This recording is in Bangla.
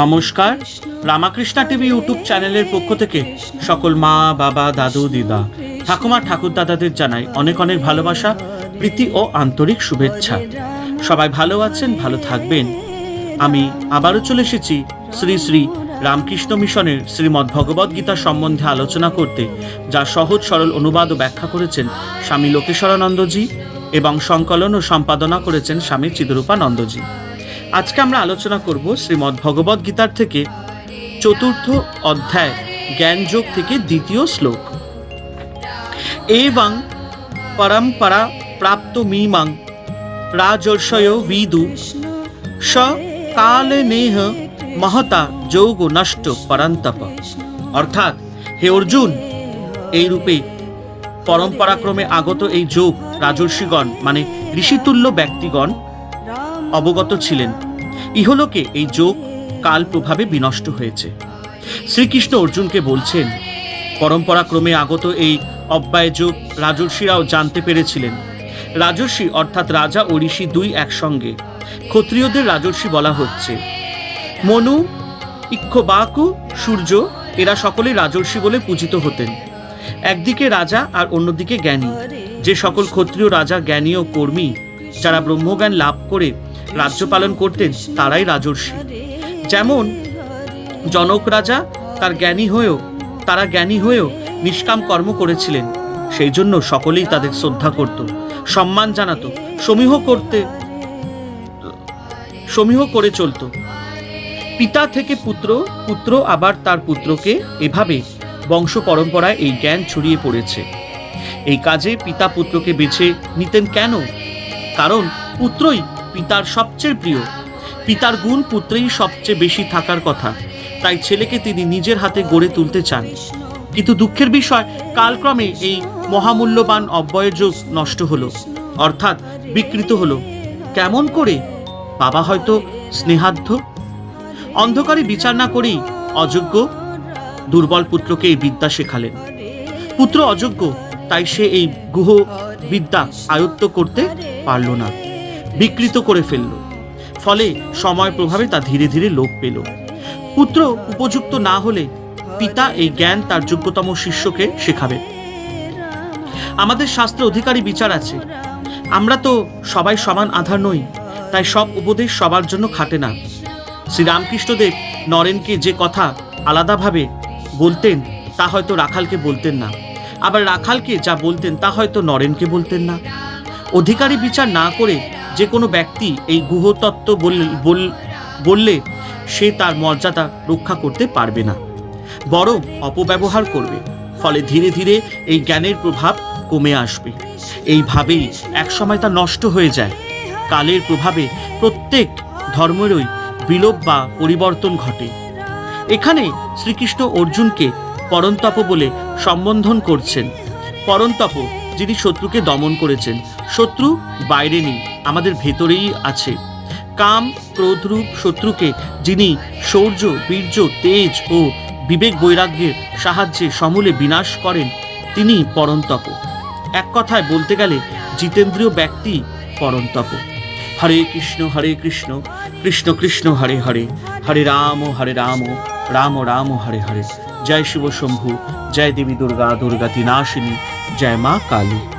নমস্কার, রামাকৃষ্ণা টিভি ইউটিউব চ্যানেলের পক্ষ থেকে সকল মা, বাবা, দাদু, দিদা, ঠাকুমা ঠাকুর দাদাদের জানাই অনেক অনেক ভালোবাসা, প্রীতি ও আন্তরিক শুভেচ্ছা। সবাই ভালো আছেন, ভালো থাকবেন। আমি আবারও চলে এসেছি শ্রী শ্রী রামকৃষ্ণ মিশনের শ্রীমদ্ ভগবদ গীতা সম্বন্ধে আলোচনা করতে, যা সহজ, সরল অনুবাদ ও ব্যাখ্যা করেছেন স্বামী লোকেশ্বরানন্দজি এবং সংকলন ও সম্পাদনা করেছেন স্বামী চিদরূপানন্দজি। আজকে আমরা আলোচনা করব শ্রীমদ্ ভগবদ গীতার থেকে চতুর্থ অধ্যায়, জ্ঞানযোগ থেকে দ্বিতীয় শ্লোক। এবং পরম্পরা প্রাপ্ত মিমাং রাজর্ষয় বিদু স কালে নেহ মহতা যোগ নষ্ট পরন্তপ। অর্থাৎ, হে অর্জুন, এই রূপে পরম্পরাক্রমে আগত এই যোগ রাজর্ষিগণ মানে ঋষিতুল্য ব্যক্তিগণ অবগত ছিলেন। ইহলোকে এই যোগ কাল প্রভাবে বিনষ্ট হয়েছে। শ্রীকৃষ্ণ অর্জুনকে বলছেন, পরম্পরাক্রমে আগত এই অব্যয় যোগ রাজর্ষিরাও জানতে পেরেছিলেন। রাজর্ষি অর্থাৎ রাজা ও ঋষি দুই একসঙ্গে। ক্ষত্রিয়দের রাজর্ষি বলা হচ্ছে, মনু ইক্ষবাকু সূর্য, এরা সকলেই রাজর্ষি বলে পূজিত হতেন। একদিকে রাজা আর অন্যদিকে জ্ঞানী। যে সকল ক্ষত্রিয় রাজা, জ্ঞানী ও কর্মী, যারা ব্রহ্মজ্ঞান লাভ করে রাজ্য পালন করতেন তারাই রাজর্ষি। যেমন জনক রাজা তার জ্ঞানী হয়েও, তারা জ্ঞানী হয়েও নিষ্কাম কর্ম করেছিলেন। সেই জন্য সকলেই তাদের শ্রদ্ধা করত, সম্মান জানাতো, সমীহ করতে, সমীহ করে চলতো। পিতা থেকে পুত্র পুত্র আবার তার পুত্রকে এভাবে বংশ পরম্পরায় এই জ্ঞান ছড়িয়ে পড়েছে। এই কাজে পিতা পুত্রকে বেছে নিতেন কেন? কারণ পুত্রই পিতার সবচেয়ে প্রিয়। পিতার গুণ পুত্রেই সবচেয়ে বেশি থাকার কথা। তাই ছেলেকে তিনি নিজের হাতে গড়ে তুলতে চান। কিন্তু দুঃখের বিষয়, কালক্রমে এই মহামূল্যবান অব্যয়যোগ নষ্ট হলো, অর্থাৎ বিকৃত হলো। কেমন করে? বাবা হয়তো স্নেহাধ্য অন্ধকারে বিচার না করেই অযোগ্য, দুর্বল পুত্রকে এই বিদ্যা শেখালেন। পুত্র অযোগ্য, তাই সে এই গুহ বিদ্যা আয়ত্ত করতে পারল না। বিকৃত করে ফেলল। ফলে সময় প্রভাবে তা ধীরে ধীরে লোপ পেল। পুত্র উপযুক্ত না হলে পিতা এই জ্ঞান তার যোগ্যতম শিষ্যকে শেখাবে। আমাদের শাস্ত্রে অধিকারী বিচার আছে। আমরা তো সবাই সমান আধার নই, তাই সব উপদেশ সবার জন্য খাটে না। শ্রীরামকৃষ্ণদেব নরেনকে যে কথা আলাদাভাবে বলতেন, তা হয়তো রাখালকে বলতেন না। আবার রাখালকে যা বলতেন, তা হয়তো নরেনকে বলতেন না। অধিকারী বিচার না করে যে কোনো ব্যক্তি এই গুহতত্ত্ব বল- বল- বললে সে তার মর্যাদা রক্ষা করতে পারবে না। বরং অপব্যবহার করবে। ফলে ধীরে ধীরে এই জ্ঞানের প্রভাব কমে আসবে। এইভাবেই একসময় তা নষ্ট হয়ে যায়। কালের প্রভাবে প্রত্যেক ধর্মেরই বিলোপ বা পরিবর্তন ঘটে। এখানে শ্রীকৃষ্ণ অর্জুনকে পরন্তপ বলে সম্বোধন করছেন। পরন্তপ যিনি শত্রুকে দমন করেছেন। শত্রু বাইরে নেই, আমাদের ভেতরেই আছে। কাম, ক্রোধরূপ শত্রুকে যিনি শৌর্য, বীর্য, তেজ ও বিবেক বৈরাগ্যের সাহায্যে সমূলে বিনাশ করেন, তিনি পরন্তপ। এক কথায় বলতে গেলে, জিতেন্দ্রীয় ব্যক্তি পরন্তপ। হরে কৃষ্ণ হরে কৃষ্ণ কৃষ্ণ কৃষ্ণ, হরে হরে হরে রাম হরে রাম রাম রাম, হরে হরে। জয় শিব শম্ভু, জয় দেবী দুর্গা দুর্গা তিনাশিনী জয় মা কালী